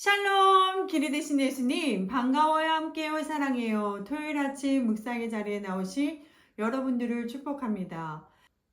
샬롬 길이 되신 예수님 반가워요. 함께요. 사랑해요. 토요일 아침 묵상의 자리에 나오신 여러분들을 축복합니다.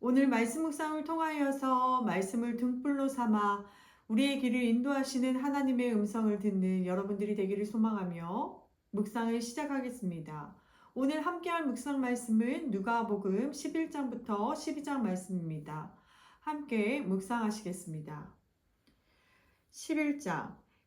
오늘 말씀 묵상을 통하여서 말씀을 등불로 삼아 우리의 길을 인도하시는 하나님의 음성을 듣는 여러분들이 되기를 소망하며 묵상을 시작하겠습니다. 오늘 함께할 묵상 말씀은 누가복음 11장부터 12장 말씀입니다. 함께 묵상하시겠습니다. 11장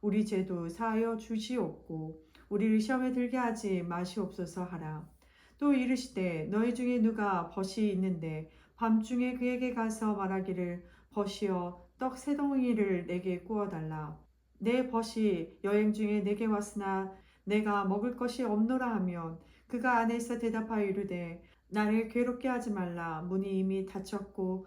우리 죄도 사하여 주시옵고 우리를 시험에 들게 하지 마시옵소서 하라. 또 이르시되 너희 중에 누가 벗이 있는데 밤중에 그에게 가서 말하기를 벗이여 떡 세 덩이를 내게 구워 달라. 내 벗이 여행 중에 내게 왔으나 내가 먹을 것이 없노라 하면 그가 안에서 대답하여 이르되 나를 괴롭게 하지 말라 문이 이미 닫혔고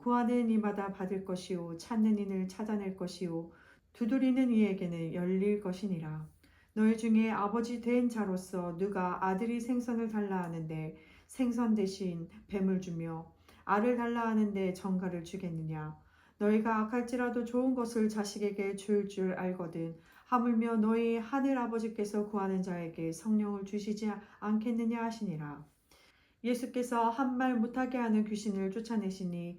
구하는 이마다 받을 것이요 찾는 이를 찾아낼 것이요 두드리는 이에게는 열릴 것이니라. 너희 중에 아버지 된 자로서 누가 아들이 생선을 달라 하는데 생선 대신 뱀을 주며 알을 달라 하는데 정가를 주겠느냐. 너희가 악할지라도 좋은 것을 자식에게 줄 줄 알거든. 하물며 너희 하늘 아버지께서 구하는 자에게 성령을 주시지 않겠느냐 하시니라. 예수께서 한 말 못하게 하는 귀신을 쫓아내시니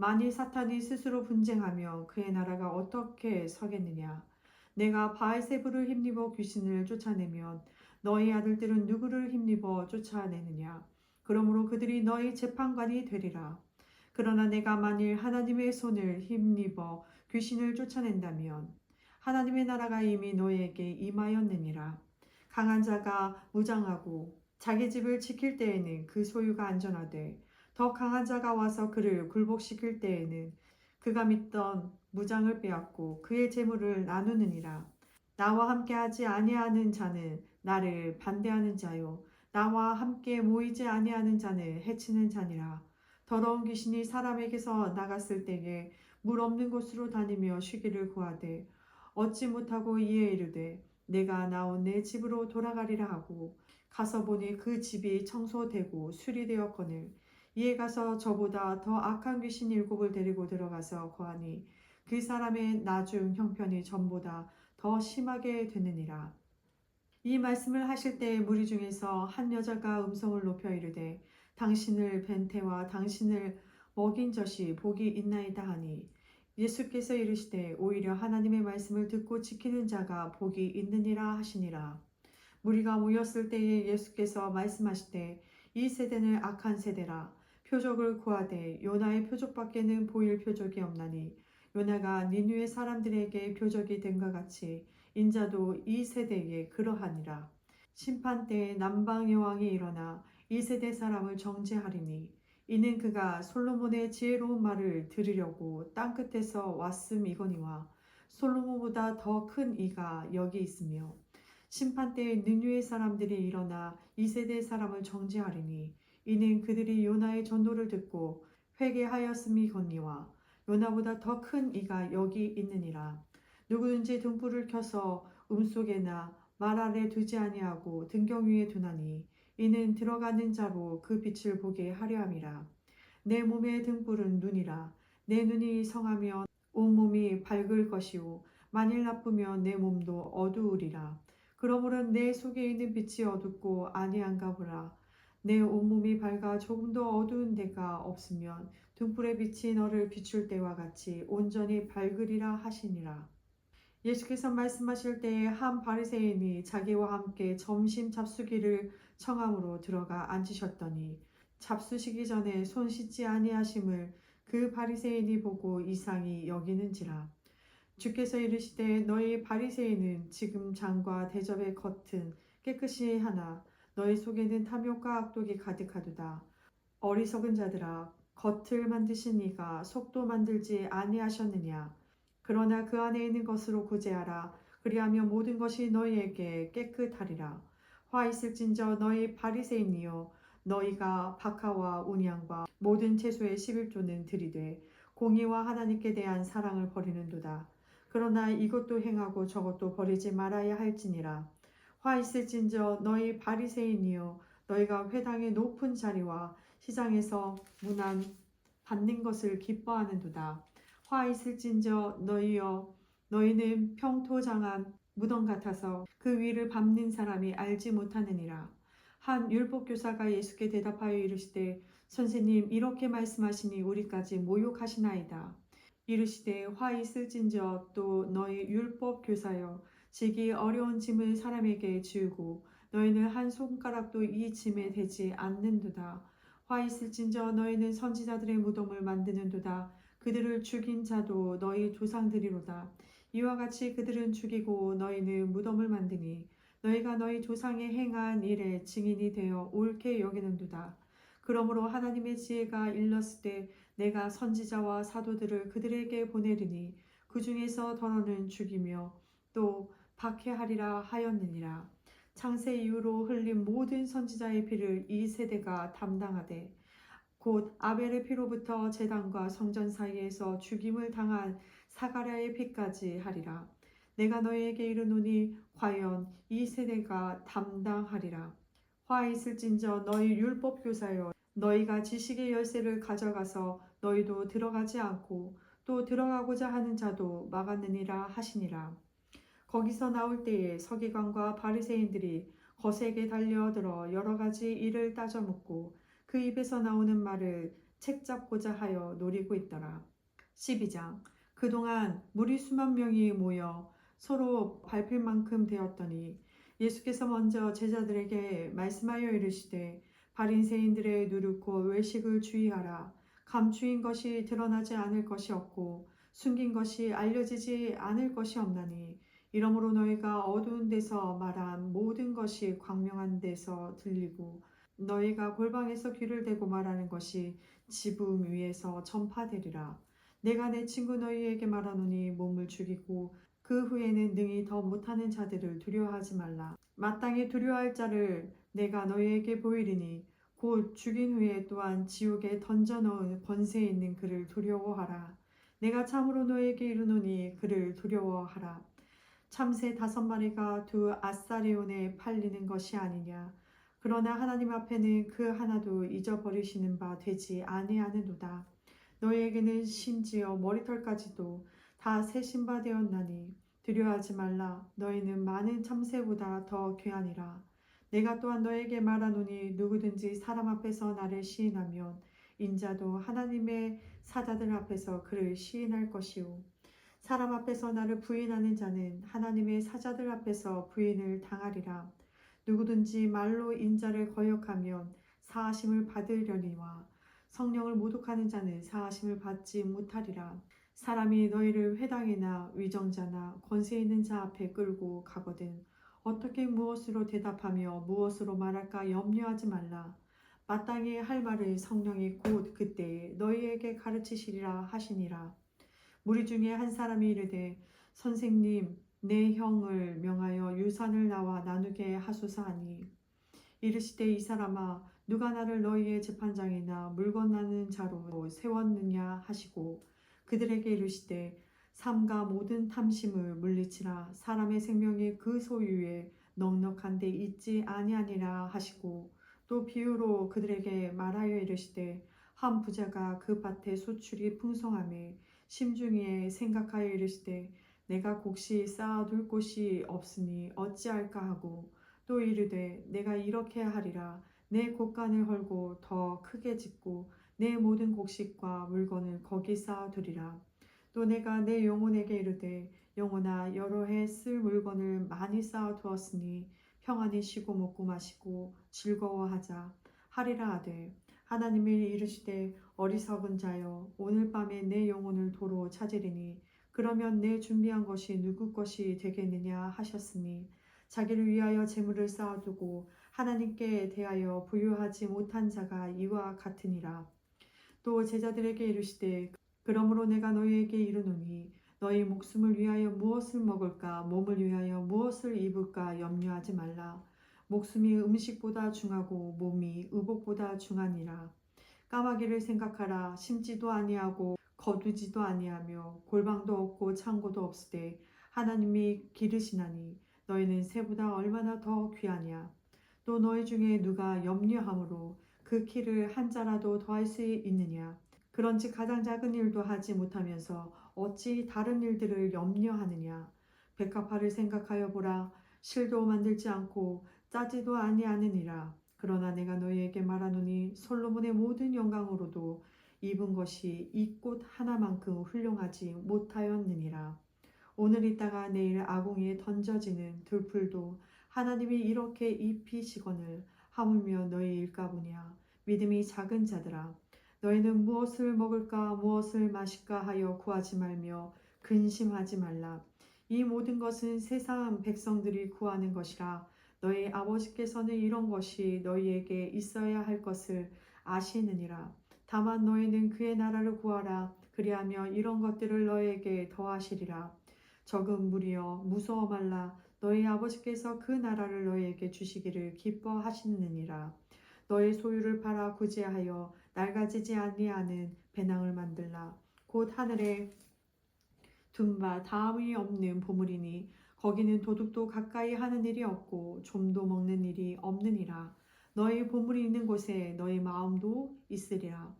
만일 사탄이 스스로 분쟁하며 그의 나라가 어떻게 서겠느냐? 내가 바알세부를 힘입어 귀신을 쫓아내면 너희 아들들은 누구를 힘입어 쫓아내느냐? 그러므로 그들이 너희 재판관이 되리라. 그러나 내가 만일 하나님의 손을 힘입어 귀신을 쫓아낸다면 하나님의 나라가 이미 너희에게 임하였느니라. 강한 자가 무장하고 자기 집을 지킬 때에는 그 소유가 안전하되 더 강한 자가 와서 그를 굴복시킬 때에는 그가 믿던 무장을 빼앗고 그의 재물을 나누느니라. 나와 함께 하지 아니하는 자는 나를 반대하는 자요. 나와 함께 모이지 아니하는 자는 해치는 자니라. 더러운 귀신이 사람에게서 나갔을 때에 물 없는 곳으로 다니며 쉬기를 구하되 얻지 못하고 이에 이르되 내가 나온 내 집으로 돌아가리라 하고 가서 보니 그 집이 청소되고 수리되었거늘 이에 가서 저보다 더 악한 귀신 일곱을 데리고 들어가서 거하니 그 사람의 나중 형편이 전보다 더 심하게 되느니라. 이 말씀을 하실 때 무리 중에서 한 여자가 음성을 높여 이르되 당신을 벤태와 당신을 먹인 젖이 복이 있나이다 하니 예수께서 이르시되 오히려 하나님의 말씀을 듣고 지키는 자가 복이 있느니라 하시니라. 무리가 모였을 때에 예수께서 말씀하시되 이 세대는 악한 세대라 표적을 구하되 요나의 표적밖에는 보일 표적이 없나니 요나가 니누의 사람들에게 표적이 된과 같이 인자도 이 세대에 그러하니라. 심판 때에 남방 여왕이 일어나 이 세대 사람을 정죄하리니 이는 그가 솔로몬의 지혜로운 말을 들으려고 땅 끝에서 왔음 이거니와 솔로몬보다 더 큰 이가 여기 있으며 심판 때에 느뉴의 사람들이 일어나 이 세대 사람을 정죄하리니 이는 그들이 요나의 전도를 듣고 회개하였음이거니와 요나보다 더 큰 이가 여기 있느니라 누구든지 등불을 켜서 음속에나 말 아래 두지 아니하고 등경 위에 두나니 이는 들어가는 자로 그 빛을 보게 하려 함이라. 내 몸의 등불은 눈이라. 내 눈이 성하면 온 몸이 밝을 것이요. 만일 나쁘면 내 몸도 어두우리라. 그러므로 내 속에 있는 빛이 어둡고 아니한가 보라. 내 온몸이 밝아 조금도 어두운 데가 없으면 등불의 빛이 너를 비출 때와 같이 온전히 밝으리라 하시니라. 예수께서 말씀하실 때에 한 바리새인이 자기와 함께 점심 잡수기를 청함으로 들어가 앉으셨더니 잡수시기 전에 손 씻지 아니하심을 그 바리새인이 보고 이상히 여기는지라 주께서 이르시되 너희 바리새인은 지금 장과 대접의 겉은 깨끗이 하나 너희 속에는 탐욕과 악독이 가득하도다. 어리석은 자들아 겉을 만드신 이가 속도 만들지 아니하셨느냐? 그러나 그 안에 있는 것으로 구제하라. 그리하면 모든 것이 너희에게 깨끗하리라. 화 있을진저 너희 바리새인이여 너희가 박하와 운양과 모든 채소의 11조는 들이되 공의와 하나님께 대한 사랑을 버리는도다. 그러나 이것도 행하고 저것도 버리지 말아야 할지니라. 화 있을진저 너희 바리새인이여 너희가 회당의 높은 자리와 시장에서 문안 받는 것을 기뻐하는도다. 화 있을진저 너희여 너희는 평토장한 무덤 같아서 그 위를 밟는 사람이 알지 못하느니라. 한 율법교사가 예수께 대답하여 이르시되 선생님 이렇게 말씀하시니 우리까지 모욕하시나이다. 이르시되 화 있을진저 또 너희 율법교사여 지기 어려운 짐을 사람에게 지우고 너희는 한 손가락도 이 짐에 대지 않는도다. 화 있을진저 너희는 선지자들의 무덤을 만드는도다. 그들을 죽인 자도 너희 조상들이로다. 이와 같이 그들은 죽이고 너희는 무덤을 만드니 너희가 너희 조상의 행한 일에 증인이 되어 옳게 여기는도다. 그러므로 하나님의 지혜가 일렀을 때 내가 선지자와 사도들을 그들에게 보내리니 그 중에서 더러는 죽이며 또 박해하리라 하였느니라. 창세 이후로 흘린 모든 선지자의 피를 이 세대가 담당하되 곧 아벨의 피로부터 제단과 성전 사이에서 죽임을 당한 사가랴의 피까지 하리라. 내가 너희에게 이르노니 과연 이 세대가 담당하리라. 화 있을진저 너희 율법 교사여 너희가 지식의 열쇠를 가져가서 너희도 들어가지 않고 또 들어가고자 하는 자도 막았느니라 하시니라. 거기서 나올 때에 서기관과 바리새인들이 거세게 달려들어 여러 가지 일을 따져 묻고 그 입에서 나오는 말을 책 잡고자 하여 노리고 있더라. 12장 그동안 무리 수만 명이 모여 서로 밟힐 만큼 되었더니 예수께서 먼저 제자들에게 말씀하여 이르시되 바린새인들의 누르고 외식을 주의하라 감추인 것이 드러나지 않을 것이 없고 숨긴 것이 알려지지 않을 것이 없나니 이러므로 너희가 어두운 데서 말한 모든 것이 광명한 데서 들리고 너희가 골방에서 귀를 대고 말하는 것이 지붕 위에서 전파되리라 내가 내 친구 너희에게 말하노니 몸을 죽이고 그 후에는 능히 더 못하는 자들을 두려워하지 말라. 마땅히 두려워할 자를 내가 너희에게 보이리니 곧 죽인 후에 또한 지옥에 던져 넣은 권세 있는 그를 두려워하라. 내가 참으로 너에게 이르노니 그를 두려워하라. 참새 다섯 마리가 두 아사리온에 팔리는 것이 아니냐. 그러나 하나님 앞에는 그 하나도 잊어버리시는 바 되지 아니하는도다. 너희에게는 심지어 머리털까지도 다 세신 바 되었나니 두려워하지 말라 너희는 많은 참새보다 더 귀하니라 내가 또한 너에게 말하노니 누구든지 사람 앞에서 나를 시인하면 인자도 하나님의 사자들 앞에서 그를 시인할 것이요 사람 앞에서 나를 부인하는 자는 하나님의 사자들 앞에서 부인을 당하리라 누구든지 말로 인자를 거역하면 사하심을 받으려니와 성령을 모독하는 자는 사하심을 받지 못하리라 사람이 너희를 회당이나 위정자나 권세 있는 자 앞에 끌고 가거든 어떻게 무엇으로 대답하며 무엇으로 말할까 염려하지 말라. 마땅히 할 말을 성령이 곧 그때에 너희에게 가르치시리라 하시니라. 무리 중에 한 사람이 이르되 선생님 내 형을 명하여 유산을 나와 나누게 하소서 하니. 이르시되 이 사람아 누가 나를 너희의 재판장이나 물건 나는 자로 세웠느냐 하시고 그들에게 이르시되 삼가 모든 탐심을 물리치라. 사람의 생명이 그 소유에 넉넉한 데 있지 아니하니라 하시고 또 비유로 그들에게 말하여 이르시되 한 부자가 그 밭에 소출이 풍성함에 심중에 생각하여 이르시되 내가 곡시 쌓아둘 곳이 없으니 어찌할까 하고 또 이르되 내가 이렇게 하리라. 내 곳간을 헐고 더 크게 짓고 내 모든 곡식과 물건을 거기 쌓아두리라. 또 내가 내 영혼에게 이르되 영혼아 여러 해 쓸 물건을 많이 쌓아두었으니 평안히 쉬고 먹고 마시고 즐거워하자. 하리라 하되 하나님이 이르시되 어리석은 자여 오늘 밤에 내 영혼을 도로 찾으리니 그러면 내 준비한 것이 누구 것이 되겠느냐 하셨으니 자기를 위하여 재물을 쌓아두고 하나님께 대하여 부유하지 못한 자가 이와 같으니라. 또 제자들에게 이르시되 그러므로 내가 너희에게 이르노니 너희 목숨을 위하여 무엇을 먹을까 몸을 위하여 무엇을 입을까 염려하지 말라 목숨이 음식보다 중하고 몸이 의복보다 중하니라. 까마귀를 생각하라. 심지도 아니하고 거두지도 아니하며 골방도 없고 창고도 없으되 하나님이 기르시나니 너희는 새보다 얼마나 더 귀하냐? 또 너희 중에 누가 염려함으로 그 키를 한 자라도 더할 수 있느냐? 그런즉 가장 작은 일도 하지 못하면서 어찌 다른 일들을 염려하느냐? 백합화를 생각하여 보라. 실도 만들지 않고 짜지도 아니하느니라. 그러나 내가 너희에게 말하노니 솔로몬의 모든 영광으로도 입은 것이 이 꽃 하나만큼 훌륭하지 못하였느니라. 오늘 있다가 내일 아궁이에 던져지는 들풀도 하나님이 이렇게 입히시거늘 하물며 너희 일까보냐 믿음이 작은 자들아 너희는 무엇을 먹을까 무엇을 마실까 하여 구하지 말며 근심하지 말라. 이 모든 것은 세상 백성들이 구하는 것이라 너희 아버지께서는 이런 것이 너희에게 있어야 할 것을 아시느니라. 다만 너희는 그의 나라를 구하라. 그리하며 이런 것들을 너희에게 더하시리라. 적은 무리여 무서워 말라. 너희 아버지께서 그 나라를 너희에게 주시기를 기뻐하시느니라. 너희 소유를 팔아 구제하여 낡아지지 아니하는 배낭을 만들라. 곧 하늘에 둔바 다음이 없는 보물이니 거기는 도둑도 가까이 하는 일이 없고 좀도 먹는 일이 없느니라. 너희 보물이 있는 곳에 너희 마음도 있으리라.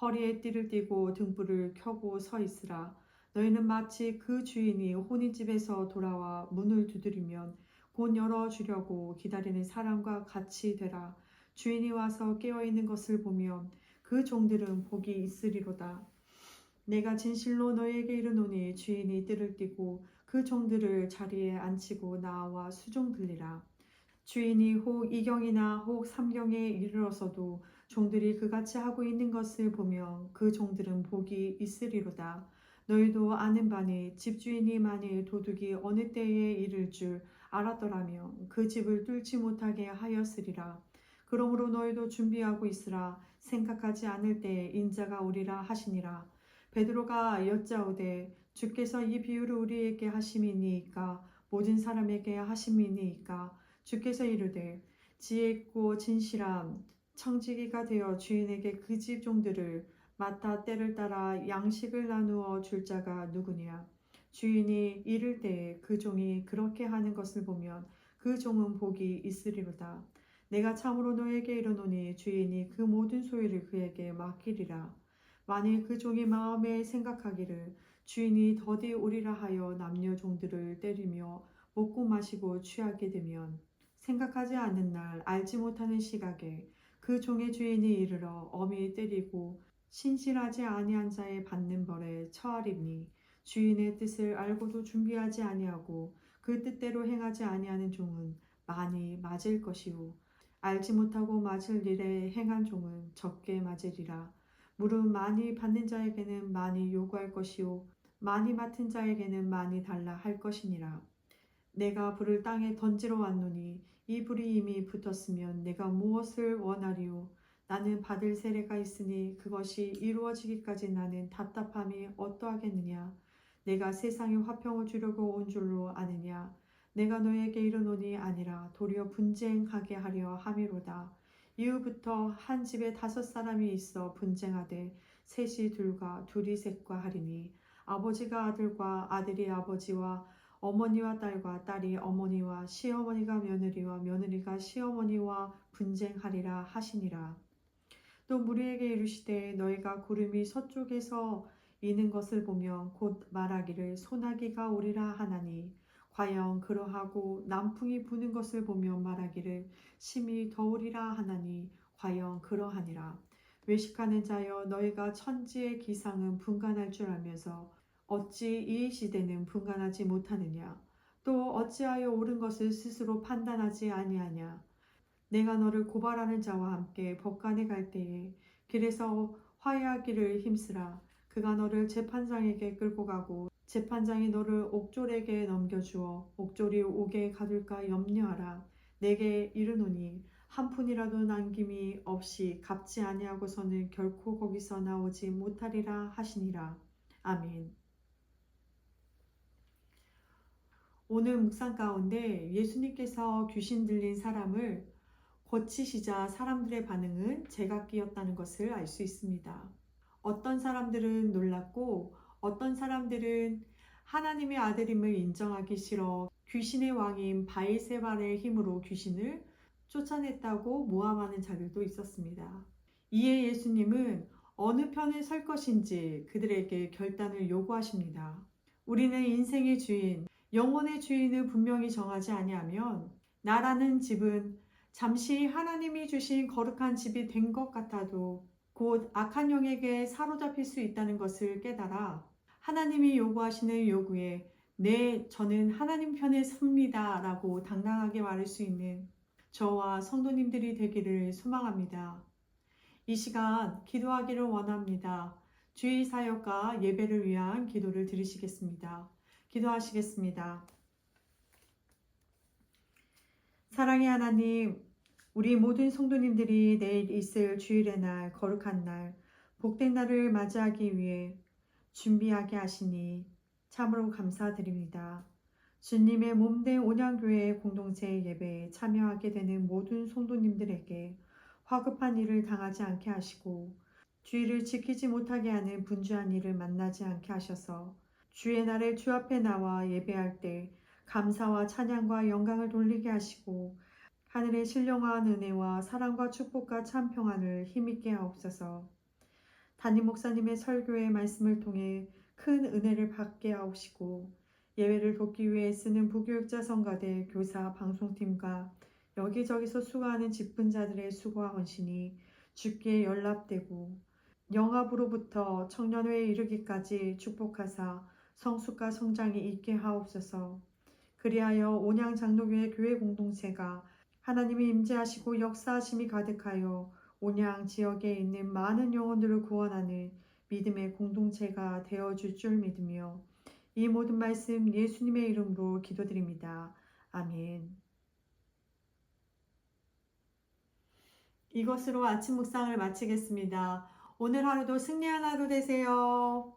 허리에 띠를 띠고 등불을 켜고 서 있으라. 너희는 마치 그 주인이 혼인집에서 돌아와 문을 두드리면 곧 열어주려고 기다리는 사람과 같이 되라. 주인이 와서 깨어있는 것을 보면 그 종들은 복이 있으리로다. 내가 진실로 너희에게 이르노니 주인이 뜰을 띠고 그 종들을 자리에 앉히고 나와 수종 들리라. 주인이 혹 이경이나 혹 삼경에 이르러서도 종들이 그같이 하고 있는 것을 보며 그 종들은 복이 있으리로다. 너희도 아는 바니 집주인이 만일 도둑이 어느 때에 이를 줄 알았더라면 그 집을 뚫지 못하게 하였으리라. 그러므로 너희도 준비하고 있으라 생각하지 않을 때에 인자가 오리라 하시니라 베드로가 여짜오되 주께서 이 비유를 우리에게 하심이니이까 모든 사람에게 하심이니이까 주께서 이르되 지혜 있고 진실함 청지기가 되어 주인에게 그 집 종들을 맡아 때를 따라 양식을 나누어 줄 자가 누구냐 주인이 이를 때에 그 종이 그렇게 하는 것을 보면 그 종은 복이 있으리로다 내가 참으로 너에게 이르노니 주인이 그 모든 소유를 그에게 맡기리라. 만일 그 종이 마음에 생각하기를 주인이 더디 오리라 하여 남녀 종들을 때리며 먹고 마시고 취하게 되면 생각하지 않는 날 알지 못하는 시각에 그 종의 주인이 이르러 어미 때리고 신실하지 아니한 자의 받는 벌에 처하리니 주인의 뜻을 알고도 준비하지 아니하고 그 뜻대로 행하지 아니하는 종은 많이 맞을 것이요 알지 못하고 맞을 일에 행한 종은 적게 맞으리라. 물은 많이 받는 자에게는 많이 요구할 것이요 많이 맡은 자에게는 많이 달라 할 것이니라. 내가 불을 땅에 던지러 왔노니 이 불이 이미 붙었으면 내가 무엇을 원하리요 나는 받을 세례가 있으니 그것이 이루어지기까지 나는 답답함이 어떠하겠느냐 내가 세상에 화평을 주려고 온 줄로 아느냐 내가 너에게 이르노니 아니라 도리어 분쟁하게 하려 함이로다. 이후부터 한 집에 다섯 사람이 있어 분쟁하되 셋이 둘과 둘이 셋과 하리니 아버지가 아들과 아들이 아버지와 어머니와 딸과 딸이 어머니와 시어머니가 며느리와 며느리가 시어머니와 분쟁하리라 하시니라. 또 무리에게 이르시되 너희가 구름이 서쪽에서 이는 것을 보면 곧 말하기를 소나기가 오리라 하나니 과연 그러하고 남풍이 부는 것을 보면 말하기를 심히 더우리라 하나니 과연 그러하니라. 외식하는 자여 너희가 천지의 기상은 분간할 줄 알면서 어찌 이 시대는 분간하지 못하느냐? 또 어찌하여 옳은 것을 스스로 판단하지 아니하냐? 내가 너를 고발하는 자와 함께 법관에 갈 때에 길에서 화해하기를 힘쓰라. 그가 너를 재판장에게 끌고 가고 재판장이 너를 옥졸에게 넘겨주어 옥졸이 옥에 가둘까 염려하라. 내게 이르노니 한 푼이라도 남김이 없이 갚지 아니하고서는 결코 거기서 나오지 못하리라 하시니라. 아멘. 오늘 묵상 가운데 예수님께서 귀신 들린 사람을 고치시자 사람들의 반응은 제각기였다는 것을 알 수 있습니다. 어떤 사람들은 놀랐고 어떤 사람들은 하나님의 아들임을 인정하기 싫어 귀신의 왕인 바이세발의 힘으로 귀신을 쫓아냈다고 모함하는 자들도 있었습니다. 이에 예수님은 어느 편에 설 것인지 그들에게 결단을 요구하십니다. 우리는 인생의 주인, 영혼의 주인을 분명히 정하지 아니하면 나라는 집은 잠시 하나님이 주신 거룩한 집이 된 것 같아도 곧 악한 영에게 사로잡힐 수 있다는 것을 깨달아 하나님이 요구하시는 요구에 네, 저는 하나님 편에 섭니다 라고 당당하게 말할 수 있는 저와 성도님들이 되기를 소망합니다. 이 시간 기도하기를 원합니다. 주의 사역과 예배를 위한 기도를 드리시겠습니다. 기도하시겠습니다. 사랑의 하나님, 우리 모든 성도님들이 내일 있을 주일의 날, 거룩한 날, 복된 날을 맞이하기 위해 준비하게 하시니 참으로 감사드립니다. 주님의 몸된 온양교회 공동체 예배에 참여하게 되는 모든 성도님들에게 화급한 일을 당하지 않게 하시고 주의를 지키지 못하게 하는 분주한 일을 만나지 않게 하셔서 주의 날에 주 앞에 나와 예배할 때 감사와 찬양과 영광을 돌리게 하시고 하늘의 신령한 은혜와 사랑과 축복과 참 평안을 힘있게 하옵소서. 담임 목사님의 설교의 말씀을 통해 큰 은혜를 받게 하옵시고 예배를 돕기 위해 쓰는 부교육자 성가대 교사 방송팀과 여기저기서 수고하는 직분자들의 수고와 헌신이 주께 연락되고 영압으로부터 청년회에 이르기까지 축복하사 성숙과 성장이 있게 하옵소서. 그리하여 온양 장로교회 교회 공동체가 하나님이 임재하시고 역사하심이 가득하여 온양 지역에 있는 많은 영혼들을 구원하는 믿음의 공동체가 되어 줄 줄 믿으며 이 모든 말씀 예수님의 이름으로 기도드립니다. 아멘. 이것으로 아침 묵상을 마치겠습니다. 오늘 하루도 승리한 하루 되세요.